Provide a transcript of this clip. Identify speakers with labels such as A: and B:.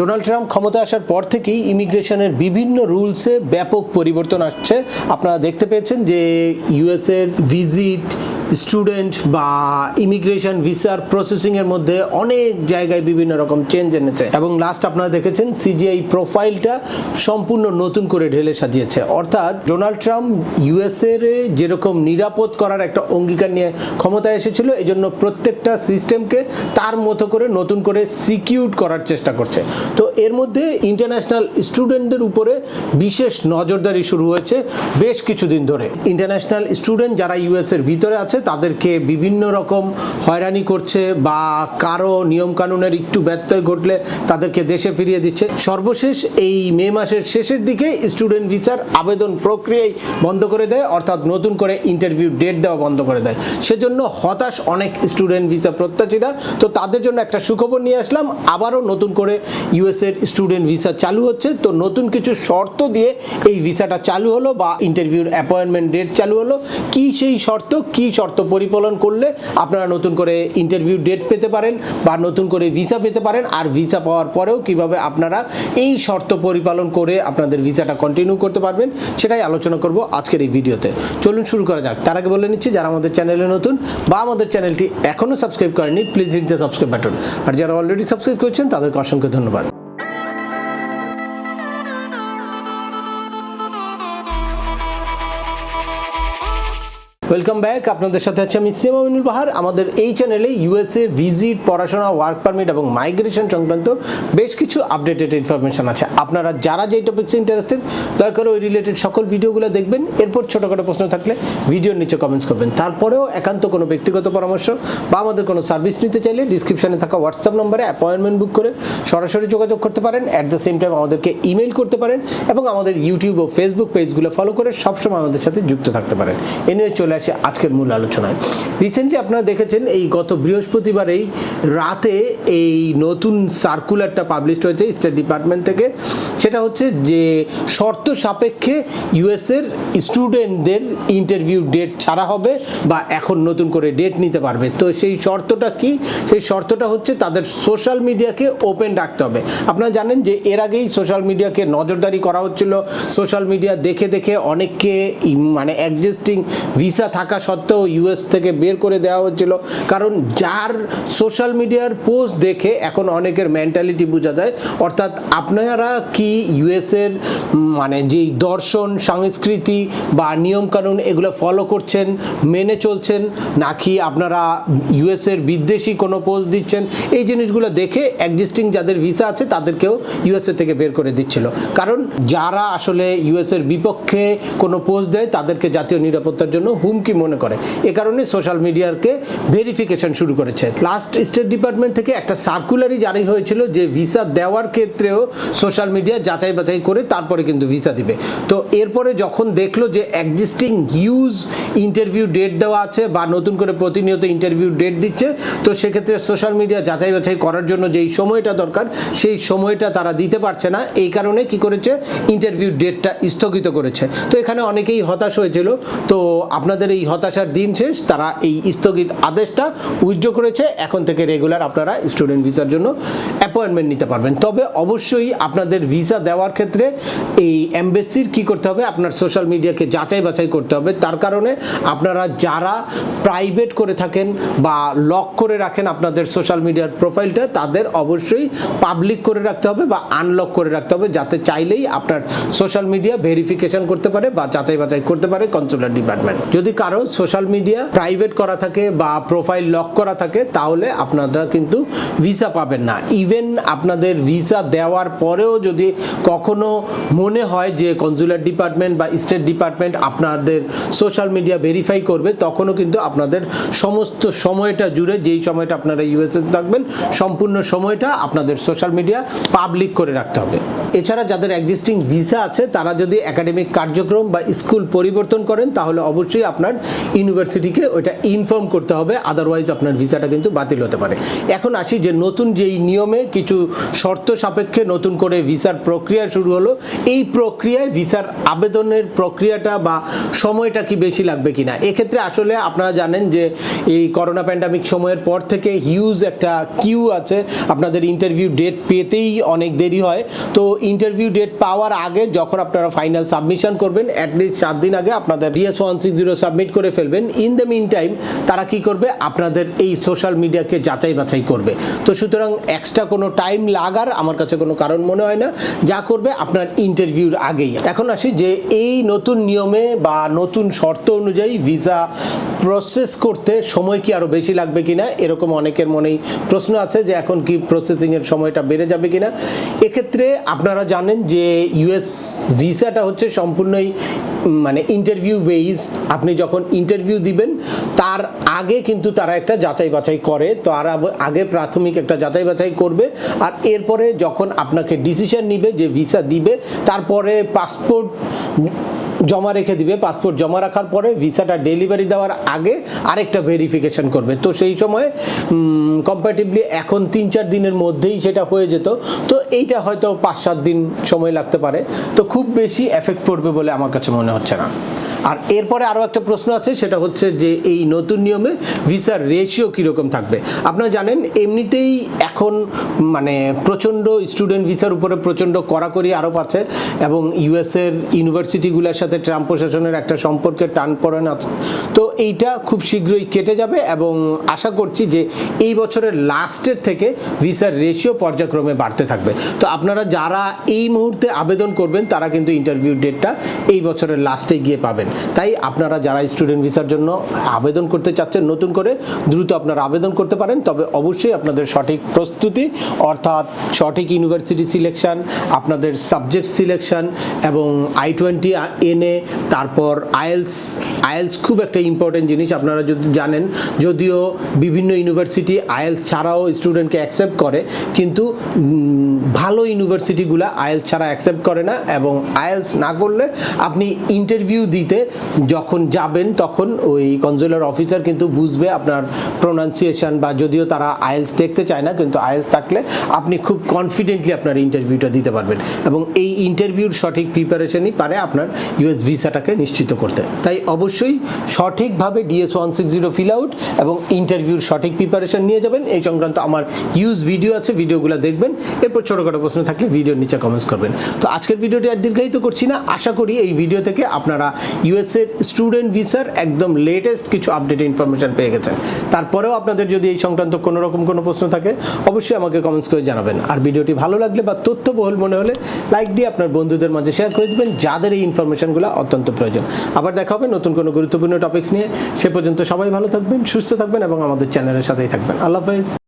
A: Donald Trump ক্ষমতা আসার পর থেকেই ইমিগ্রেশনের বিভিন্ন রুলসে ব্যাপক পরিবর্তন আসছে। আপনারা দেখতে পেয়েছেন যে ইউএসের ভিজিট স্টুডেন্ট বা ইমিগ্রেশন ভিসার প্রসেসিং এর মধ্যে অনেক জায়গায় বিভিন্ন রকম চেঞ্জ এনেছে। এবং লাস্ট আপনারা দেখেছেন সিজিআই প্রোফাইলটা সম্পূর্ণ নতুন করে ঢেলে সাজিয়েছে। অর্থাৎ ডোনাল্ড ট্রাম্প ইউএসএর যেরকম নিরাপদ করার একটা অঙ্গীকার নিয়ে ক্ষমতায় এসেছিল এই জন্য প্রত্যেকটা সিস্টেমকে তার মতো করে নতুন করে সিকিউর করার চেষ্টা করছে। তো এর মধ্যে ইন্টারন্যাশনাল স্টুডেন্টদের উপরে বিশেষ নজরদারি শুরু হয়েছে বেশ কিছুদিন ধরে। ইন্টারন্যাশনাল স্টুডেন্ট যারা ইউএস এর ভিতরে আছে তাদেরকে বিভিন্ন রকম হয়রানি করছে বা কারও নিয়ম কানুনের একটু ব্যত্যয় ঘটলে তাদেরকে দেশে ফিরিয়ে দিচ্ছে। সর্বশেষ এই মে মাসের শেষের দিকে স্টুডেন্ট ভিসার আবেদন প্রক্রিয়াই বন্ধ করে দেয়, অর্থাৎ নতুন করে ইন্টারভিউ ডেট দেওয়া বন্ধ করে দেয়। সেজন্য হতাশ অনেক স্টুডেন্ট ভিসা প্রত্যাশীরা। তো তাদের জন্য একটা সুখবর নিয়ে আসলাম, আবারও নতুন করে ইউএস এর স্টুডেন্ট ভিসা চালু হচ্ছে। তো নতুন কিছু শর্ত দিয়ে এই ভিসাটা চালু হলো বা ইন্টারভিউর অ্যাপয়েন্টমেন্ট ডেট চালু হলো। কি সেই শর্ত, কি শর্ত পরিপালন করলে আপনারা নতুন করে ইন্টারভিউ ডেট পেতে পারেন বা নতুন করে ভিসা পেতে পারেন। আর ভিসা পাওয়ার পরেও কীভাবে আপনারা এই শর্ত পরিপালন করে আপনাদের ভিসাটা কন্টিনিউ করতে পারবেন, সেটাই আলোচনা করব আজকের এই ভিডিওতে। চলুন শুরু করা যাক। তার আগে বলে নিচ্ছি, যারা আমাদের চ্যানেলে নতুন বা আমাদের চ্যানেলটি এখনও সাবস্ক্রাইব করেনি please hit the subscribe button আর যারা অলরেডি সাবস্ক্রাইব করছেন, তাদেরকে অসংখ্য ধন্যবাদ। ওয়েলকাম ব্যাক আপনাদের সাথে আছে আমি সিএম আমিনুল বাহার আমাদের এই চ্যানেলে ইউএসএ ভিজিট পড়াশোনা ওয়ার্ক পারমিট এবং মাইগ্রেশন সংক্রান্ত বেশ কিছু আপডেটেড ইনফরমেশন আছে। আপনারা যারা যেই টপিক্সে ইন্টারেস্টেড দয়া করে ওই রিলেটেড সকল ভিডিওগুলো দেখবেন। এরপর ছোটোখাটো প্রশ্ন থাকলে ভিডিওর নিচে কমেন্টস করবেন। তারপরেও একান্ত কোনো ব্যক্তিগত পরামর্শ বা আমাদের কোনো সার্ভিস নিতে চাইলে ডিসক্রিপশনে থাকা হোয়াটসঅ্যাপ নম্বরে অ্যাপয়েন্টমেন্ট বুক করে সরাসরি যোগাযোগ করতে পারেন। অ্যাট দ্য সেম টাইম আমাদেরকে ইমেল করতে পারেন এবং আমাদের ইউটিউব ও ফেসবুক পেজগুলো ফলো করে সবসময় আমাদের সাথে যুক্ত থাকতে পারেন। এ নিয়ে চলে আসি আজকের মূল আলোচনায়। রিসেন্টলি আপনারা দেখেছেন এই গত বৃহস্পতিবারেই রাতে এই নতুন সার্কুলারটা পাবলিশ হয়েছে স্টেট ডিপার্টমেন্ট থেকে। সেটা হচ্ছে যে শর্ত সাপেক্ষে ইউএসের স্টুডেন্টদের ইন্টারভিউ ডেট ছাড়া হবে বা এখন নতুন করে ডেট নিতে পারবে। তো সেই শর্তটা কি? সেই শর্তটা হচ্ছে তাদের সোশ্যাল মিডিয়াকে ওপেন রাখতে হবে। আপনারা জানেন যে এর আগেই সোশ্যাল মিডিয়াকে নজরদারি করা হচ্ছিল। সোশ্যাল মিডিয়া দেখে দেখে অনেককে মানে এক্সিস্টিং ভিসা থাকা সত্ত্বেও ইউএস থেকে বের করে দেওয়া হচ্ছিল। কারণ যার সোশ্যাল মিডিয়ার পোস্ট দেখে এখন অনেকের মেন্টালিটি বোঝা যায়। অর্থাৎ আপনারা কি ইউএসের মানে যেই দর্শন, সংস্কৃতি বা নিয়মকানুন এগুলো ফলো করছেন, মেনে চলছেন, নাকি আপনারা ইউএসের বিদ্বেষী কোনো পোস্ট দিচ্ছেন, এই জিনিসগুলো দেখে এক্সিস্টিং যাদের ভিসা আছে তাদেরকেও ইউএসএ থেকে বের করে দিচ্ছিল। কারণ যারা আসলে ইউএসের বিপক্ষে কোনো পোস্ট দেয়, তাদেরকে জাতীয় নিরাপত্তার জন্য হুমকি মনে করে। এ কারণে সোশ্যাল মিডিয়াকে ভেরিফিকেশন শুরু করেছে। লাস্ট স্টেট ডিপার্টমেন্ট থেকে একটা সার্কুলারই জারি হয়েছিল যে ভিসা দেওয়ার ক্ষেত্রেও সোশ্যাল মিডিয়া যাচাই বাছাই করে তারপরে কিন্তু ভিসা দিবে। তো এরপরে যখন দেখল যে এক্সিস্টিং ইউজ ইন্টারভিউ ডেট দেওয়া আছে বা নতুন করে প্রতিনিয়ত ইন্টারভিউ ডেট দিচ্ছে, তো সেক্ষেত্রে সোশ্যাল মিডিয়া যাচাই বাছাই করার জন্য যেই সময়টা দরকার, সেই সময়টা তারা দিতে পারছে না। এই কারণে কি করেছে? ইন্টারভিউ ডেটটা স্থগিত করেছে। তো এখানে অনেকেই হতাশ হয়েছিল। তো আপনাদের এই হতাশার দিন শেষ, তারা এই স্থগিত আদেশটা উইথড্র করেছে। এখন থেকে রেগুলার আপনারা স্টুডেন্ট ভিসার জন্য অ্যাপয়েন্টমেন্ট নিতে পারবেন। তবে অবশ্যই আপনাদের ভিসা দেওয়ার ক্ষেত্রে এই এমবেসির কি করতে হবে? আপনার সোশ্যাল মিডিয়াকে যাচাই বাছাই করতে হবে। তার কারণে আপনারা যারা প্রাইভেট করে থাকেন বা লক করে রাখেন আপনাদের সোশ্যাল মিডিয়ার প্রোফাইলটা তাদের অবশ্যই পাবলিক করে রাখতে হবে বা আনলক করে রাখতে হবে, যাতে চাইলেই আপনার সোশ্যাল মিডিয়া ভেরিফিকেশন করতে পারে বা যাচাই বাছাই করতে পারে কনসুলার ডিপার্টমেন্ট যদি কারও সোশ্যাল মিডিয়া প্রাইভেট করা থাকে বা প্রোফাইল লক করা থাকে, তাহলে আপনারা কিন্তু ভিসা পাবেন না। ইভেন আপনাদের ভিসা দেওয়ার পরেও যদি কখনো মনে হয় যে কনসুলার ডিপার্টমেন্ট বা স্টেট ডিপার্টমেন্ট আপনাদের সোশ্যাল মিডিয়া ভেরিফাই করবে, তখনও কিন্তু আপনাদের সমস্ত সময়টা জুড়ে, যেই সময়টা আপনারা ইউএসএ থাকবেন, সম্পূর্ণ সময়টা আপনাদের সোশ্যাল মিডিয়া পাবলিক করে রাখতে হবে। এছাড়া যাদের এক্সিস্টিং ভিসা আছে, তারা যদি একাডেমিক কার্যক্রম বা স্কুল পরিবর্তন করেন, তাহলে অবশ্যই আপনার ইউনিভার্সিটিকে ওইটা ইনফর্ম করতে হবে আদারওয়াইজ আপনার ভিসাটা কিন্তু বাতিল হতে পারে। এখন আসি যে নতুন যেই নিয়মে কিছু শর্ত সাপেক্ষে নতুন করে ভিসার প্রক্রিয়া শুরু হলো, এই প্রক্রিয়ায় ভিসার আবেদনের প্রক্রিয়াটা বা সময়টা কি বেশি লাগবে কিনা? এক্ষেত্রে আসলে আপনারা জানেন যে এই করোনা প্যান্ডামিক সময়ের পর থেকে হিউজ একটা কিউ আছে। আপনাদের ইন্টারভিউ ডেট পেতেই অনেক দেরি হয়। তো ইন্টারভিউ ডেট পাওয়ার আগে যখন আপনারা ফাইনাল সাবমিশন করবেন অ্যাটলিস্ট চার দিন আগে আপনাদের DS one six zero submit করে ফেলবেন। ইন দ্য মিন টাইম তারা কি করবে? আপনাদের এই সোশ্যাল মিডিয়াকে যাচাই বাছাই করবে। তো সুতরাং এক্সট্রা কোনো টাইম লাগার আমার কাছে কোনো কারণ মনে হয় না। যা করবে আপনার ইন্টারভিউর আগেই। এখন আসি যে এই নতুন নিয়মে বা নতুন শর্ত অনুযায়ী ভিসা প্রসেস করতে সময় কি আরও বেশি লাগবে কিনা, এরকম অনেকের মনেই প্রশ্ন আছে যে এখন কি প্রসেসিংয়ের সময়টা বেড়ে যাবে কিনা। এক্ষেত্রে আপনারা জানেন যে ইউএস ভিসাটা হচ্ছে সম্পূর্ণই মানে ইন্টারভিউ বেইস আপনি যখন ইন্টারভিউ দিবেন, তার আগে কিন্তু তারা একটা যাচাই বাছাই করে। তার আগে প্রাথমিক একটা যাচাই বাছাই করবে। আর এরপরে যখন আপনাকে ডিসিশন নিবে যে ভিসা দিবে, তারপরে পাসপোর্ট জমা রেখে দিবে পাসপোর্ট জমা রাখার পরে ভিসাটা ডেলিভারি দেওয়ার আগে আরেকটা ভেরিফিকেশন করবে। তো সেই সময় কম্পারেটিভলি এখন তিন চার দিনের মধ্যেই সেটা হয়ে যেত। তো এইটা হয়তো পাঁচ সাত দিন সময় লাগতে পারে। তো খুব বেশি এফেক্ট পড়বে বলে আমার কাছে মনে হচ্ছে না। আর এরপরে আরও একটা প্রশ্ন আছে, সেটা হচ্ছে যে এই নতুন নিয়মে ভিসার রেশিও কীরকম থাকবে? আপনারা জানেন, এমনিতেই এখন মানে প্রচণ্ড স্টুডেন্ট ভিসার উপরে প্রচণ্ড কড়াকড়ি আরোপ আছে এবং ইউএসের ইউনিভার্সিটিগুলোর সাথে ট্রাম্প প্রশাসনের একটা সম্পর্কের টান পড়েন আছে। তো এইটা খুব শীঘ্রই কেটে যাবে এবং আশা করছি যে এই বছরের লাস্টের থেকে ভিসার রেশিও পর্যায়ক্রমে বাড়তে থাকবে। তো আপনারা যারা এই মুহূর্তে আবেদন করবেন, তারা কিন্তু ইন্টারভিউ ডেটটা এই বছরের লাস্টে গিয়ে পাবেন। তাই আপনারা যারা স্টুডেন্ট ভিসার জন্য আবেদন করতে চাচ্ছেন, নতুন করে দ্রুত আপনারা আবেদন করতে পারেন। তবে অবশ্যই আপনাদের সঠিক প্রস্তুতি, অর্থাৎ সঠিক ইউনিভার্সিটি সিলেকশন আপনাদের সাবজেক্ট সিলেকশন এবং আই টোয়েন্টি এনে তারপর আয়েলস আইএলস খুব একটা ইম্পর্টেন্ট জিনিস আপনারা যদি জানেন। যদিও বিভিন্ন ইউনিভার্সিটি আয়েলস ছাড়াও স্টুডেন্টকে অ্যাকসেপ্ট করে, কিন্তু ভালো ইউনিভার্সিটিগুলো আইএলস ছাড়া অ্যাকসেপ্ট করে না এবং আইএলস না করলে আপনি ইন্টারভিউ দিতে যখন যাবেন, তখন ওই কনজুলার অফিসার কিন্তু বুঝবে আপনার প্রোনাউন্সিয়েশন বা যদিও তারা আইএলস দেখতে চায় না, কিন্তু আইএলস থাকলে আপনি খুব কনফিডেন্টলি আপনার ইন্টারভিউটা দিতে পারবেন। এবং এই ইন্টারভিউর সঠিক প্রিপারেশনই পারে আপনার ইউএস ভিসাটাকে নিশ্চিত করতে। তাই অবশ্যই সঠিকভাবে DS one six zero fill out এবং ইন্টারভিউর সঠিক প্রিপারেশন নিয়ে যাবেন। এই সংক্রান্ত আমার ইউজ ভিডিও আছে ভিডিওগুলো দেখবেন। এরপর ছোটোখাটো প্রশ্ন থাকলে ভিডিওর নিচে কমেন্টস করবেন। তো আজকের ভিডিওটি আর দীর্ঘায়িত করছি না। আশা করি এই ভিডিও থেকে আপনারা ইউএসএর স্টুডেন্ট ভিসার একদম লেটেস্ট কিছু আপডেট ইনফরমেশন পেয়ে গেছেন। তারপরেও আপনাদের যদি এই সংক্রান্ত কোনো রকম কোনো প্রশ্ন থাকে, অবশ্যই আমাকে কমেন্টস করে জানাবেন। আর ভিডিওটি ভালো লাগলে বা তথ্যবহুল মনে হলে লাইক দিয়ে আপনার বন্ধুদের মাঝে শেয়ার করে দেবেন, যাদের এই ইনফরমেশনগুলো অত্যন্ত প্রয়োজন। আবার দেখা হবে নতুন কোনো গুরুত্বপূর্ণ টপিকস নিয়ে। সে পর্যন্ত সবাই ভালো থাকবেন, সুস্থ থাকবেন এবং আমাদের চ্যানেলের সাথেই থাকবেন। আল্লাহ হাফেজ।